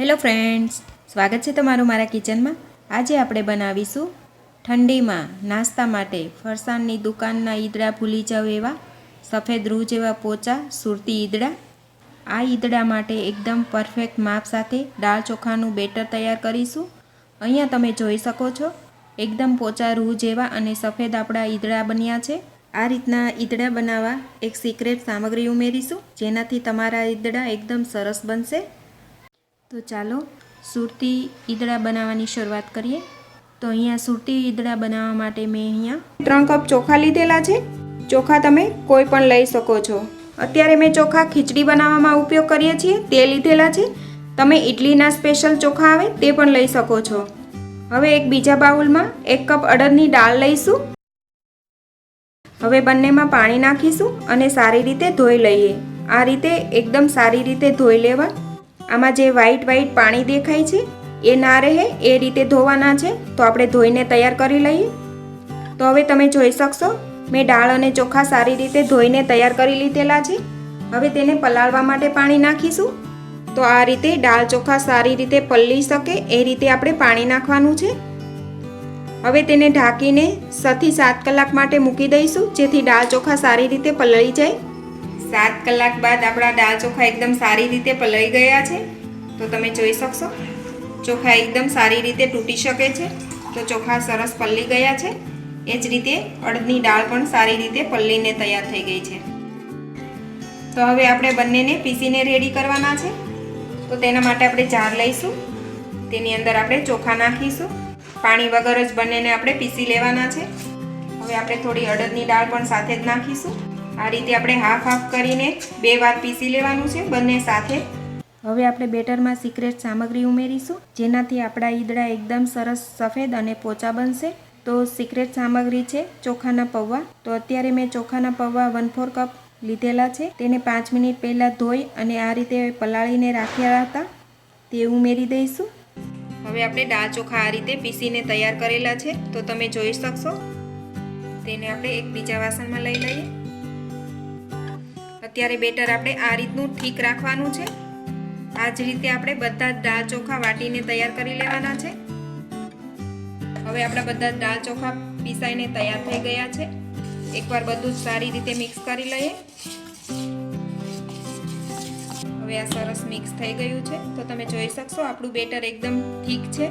Hello friends, સ્વાગત છે તમારું મારા કિચનમાં. આજે આપણે બનાવીશું ઠંડીમાં નાસ્તા માટે ફરસાણની દુકાનના ઈદડા ભૂલી જાવ એવા સફેદ રૂ જેવા પોચા, સુરતી ઈદડા. આ ઈદડા માટે એકદમ પરફેક્ટ માપ સાથે દાળ ચોખાનું બેટર તૈયાર કરીશું. અહીંયા તમે જોઈ શકો છો, એકદમ પોચા રૂ જેવા અને સફેદ આપણા ઈદડા બન્યા છે. આ રીતના ઈદડા બનાવવા એક સિક્રેટ સામગ્રી ઉમેરીશું, જેનાથી તમારા ઈદડા એકદમ સરસ બનશે. તો ચાલો સુરતી ઈદળા બનાવવાની શરૂઆત કરીએ. તો અહીંયા સુરતી ઈદળા બનાવવા માટે મેં અહીંયા ત્રણ કપ ચોખા લીધેલા છે. ચોખા તમે કોઈ પણ લઈ શકો છો. અત્યારે મેં ચોખા ખીચડી બનાવવામાં ઉપયોગ કરીએ છીએ, તે લીધેલા છે. તમે ઇડલીના સ્પેશિયલ ચોખા આવે તે પણ લઈ શકો છો. હવે એક બીજા બાઉલમાં એક કપ અડદની દાળ લઈશું. હવે બંનેમાં પાણી નાખીશું અને સારી રીતે ધોઈ લઈએ. આ રીતે એકદમ સારી રીતે ધોઈ લેવા આમાં જે વ્હાઈટ વ્હાઈટ પાણી દેખાય છે, એ ના રહે, એ રીતે ધોવાના છે, તો આપણે ધોઈને તૈયાર કરી લઈએ. તો હવે તમે જોઈ શકશો, મેં દાળ અને ચોખા સારી રીતે ધોઈને તૈયાર કરી લીધેલા છે. હવે તેને પલાળવા માટે પાણી નાખીશું. તો આ રીતે દાળ ચોખા સારી રીતે પલળી શકે, એ રીતે આપણે પાણી નાખવાનું છે. હવે તેને ઢાંકીને છથી સાત કલાક માટે મૂકી દઈશું, જેથી દાળ ચોખા સારી રીતે પલળી જાય. સાત કલાક બાદ આપણા દાળ ચોખા એકદમ સારી રીતે પલળી ગયા છે. તો તમે જોઈ શકશો, ચોખા એકદમ સારી રીતે તૂટી શકે છે. તો ચોખા સરસ પલળી ગયા છે. એ જ રીતે અડદની દાળ પણ સારી રીતે પલળીને તૈયાર થઈ ગઈ છે. તો હવે આપણે બંનેને પીસીને રેડી કરવાના છે. તો તેના માટે આપણે જાર લઈશું. તેની અંદર આપણે ચોખા નાખીશું. પાણી વગર જ બંનેને આપણે પીસી લેવાના છે. હવે આપણે થોડી અડદની દાળ પણ સાથે જ નાખીશું. આ રીતે આપણે હાફ હાફ કરીને બે વાર પીસી લેવાનું છે, બંને સાથે. હવે આપણે બેટરમાં સિક્રેટ સામગ્રી ઉમેરીશું, જેનાથી આપણા ઈદડા એકદમ સરસ સફેદ અને પોચા બનશે. તો સિક્રેટ સામગ્રી છે ચોખાના પૌવા. તો અત્યારે મેં ચોખાના પૌવા વન ફોર કપ લીધેલા છે. તેને પાંચ મિનિટ પહેલાં ધોઈ અને આ રીતે પલાળીને રાખ્યા હતા. તે ઉમેરી દઈશું. હવે આપણે દાળ ચોખા આ રીતે પીસીને તૈયાર કરેલા છે. તો તમે જોઈ શકશો. તેને આપણે એક બીજા વાસણમાં લઈ લઈએ. અત્યારે બેટર આપણે આ રીતનું ઠીક રાખવાનું છે. આ જ રીતે આપણે બધા જ દાળ ચોખા વાટીને તૈયાર કરી લેવાના છે. હવે આપણા બધા દાળ ચોખા પીસાઈને તૈયાર થઈ ગયા છે. એકવાર બધું જ સારી રીતે મિક્સ કરી લઈએ. હવે આ સરસ મિક્સ થઈ ગયું છે. તો તમે જોઈ શકશો આપણું બેટર એકદમ ઠીક છે.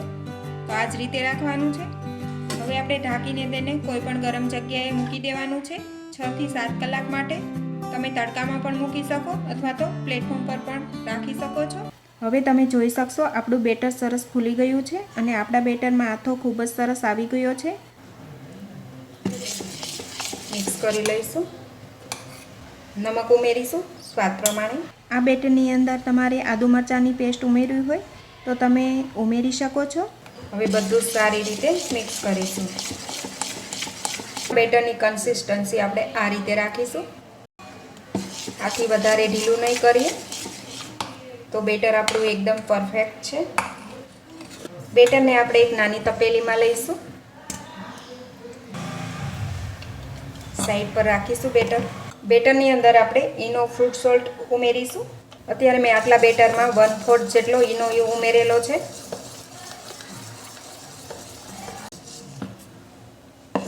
તો આ જ રીતે રાખવાનું છે. હવે આપણે ઢાંકીને તેને કોઈ પણ ગરમ જગ્યાએ મૂકી દેવાનું છે. છ થી સાત કલાક માટે. તમે તડકામાં પણ મૂકી શકો અથવા તો પ્લેટફોર્મ પર પણ રાખી શકો છો. હવે તમે જોઈ શકશો આપણું બેટર સરસ ફૂલી ગયું છે અને આપણા બેટરમાં આથો ખૂબ જ સરસ આવી ગયો છે. મિક્સ કરી લઈશું. નમક ઉમેરીશું સ્વાદ પ્રમાણે. આ બેટરની અંદર તમારે આદુ મરચાંની પેસ્ટ ઉમેરવી હોય તો તમે ઉમેરી શકો છો. હવે બધું સારી રીતે મિક્સ કરીશું. બેટરની કન્સિસ્ટન્સી આપણે આ રીતે રાખીશું. આથી વધારે ઢીલું નહીં કરીએ. તો બેટર આપણું એકદમ પરફેક્ટ છે. બેટરને આપણે એક નાની તપેલીમાં લઈશું. સાઈડ પર રાખીશું બેટર. બેટરની અંદર આપણે ઈનો ફ્રૂટ સોલ્ટ ઉમેરીશું. અત્યારે મેં આટલા બેટરમાં વન ફોર્થ જેટલો ઈનો ઉમેરેલો છે.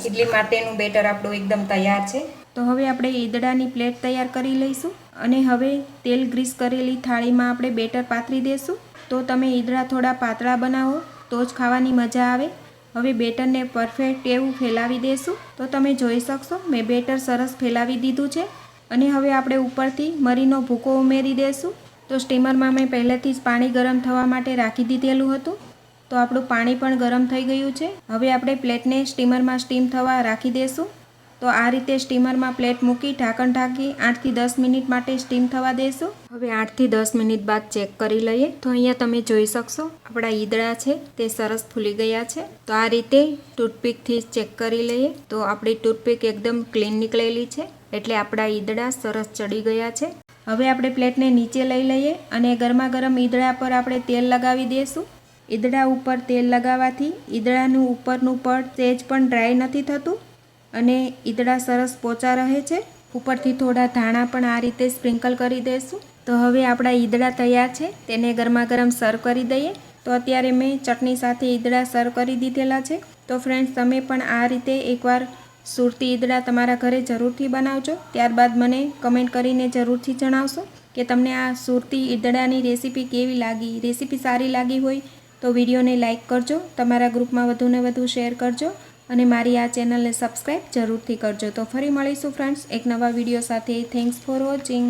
ઇડલી માટેનું બેટર આપણું એકદમ તૈયાર છે. તો હવે આપણે ઈદડાની પ્લેટ તૈયાર કરી લઈશું અને હવે તેલ ગ્રીસ કરેલી થાળીમાં આપણે બેટર પાથરી દઈશું તો તમે ઈદડા થોડા પાતળા બનાવો, તો જ ખાવાની મજા આવે. હવે બેટરને પરફેક્ટ એવું ફેલાવી દઈશું તો તમે જોઈ શકશો, મેં બેટર સરસ ફેલાવી દીધું છે. અને હવે આપણે ઉપરથી મરીનો ભૂકો ઉમેરી દેશું. તો સ્ટીમરમાં મેં પહેલેથી જ પાણી ગરમ થવા માટે રાખી દીધેલું હતું. તો આપણું પાણી પણ ગરમ થઈ ગયું છે. હવે આપણે પ્લેટને સ્ટીમરમાં સ્ટીમ થવા રાખી દઈશું તો આ રીતે સ્ટીમરમાં પ્લેટ મૂકી ઢાંકણ ઢાંકી આઠથી દસ મિનિટ માટે સ્ટીમ થવા દઈશું હવે આઠથી દસ મિનિટ બાદ ચેક કરી લઈએ. તો અહીંયા તમે જોઈ શકશો, આપણા ઈદડા છે, તે સરસ ફૂલી ગયા છે. તો આ રીતે ટૂથપીકથી ચેક કરી લઈએ. તો આપણી ટૂથપીક એકદમ ક્લીન નીકળેલી છે, એટલે આપણા ઈદડા સરસ ચડી ગયા છે. હવે આપણે પ્લેટને નીચે લઈ લઈએ અને ગરમા ગરમ ઈદડા પર આપણે તેલ લગાવી દઈશું ઈદડા ઉપર તેલ લગાવવાથી ઈદડાનું ઉપરનું પડ તેજ પણ ડ્રાય નથી થતું. અને ઈદડા સરસ પોચા રહે છે. ઉપરથી થોડા ધાણા પણ આ રીતે સ્પ્રિંકલ કરી દઈશું તો હવે આપણા ઈદડા તૈયાર છે. તેને ગરમા ગરમ સર્વ કરી દઈએ. તો અત્યારે મેં ચટણી સાથે ઈદડા સર્વ કરી દીધેલા છે. તો ફ્રેન્ડ્સ, તમે પણ આ રીતે એકવાર સુરતી ઈદડા તમારા ઘરે જરૂરથી બનાવજો. ત્યારબાદ મને કમેન્ટ કરીને જરૂરથી જણાવશો કે તમને આ સુરતી ઈદડાની રેસીપી કેવી લાગી? રેસીપી સારી લાગી હોય તો વિડીયોને લાઇક કરજો. તમારા ગ્રુપમાં વધુને વધુ શેર કરજો. અને મારી આ ચેનલને સબસ્ક્રાઈબ જરૂરથી કરજો. તો ફરી મળીશું ફ્રેન્ડ્સ એક નવા વીડિયો સાથે. Thanks for watching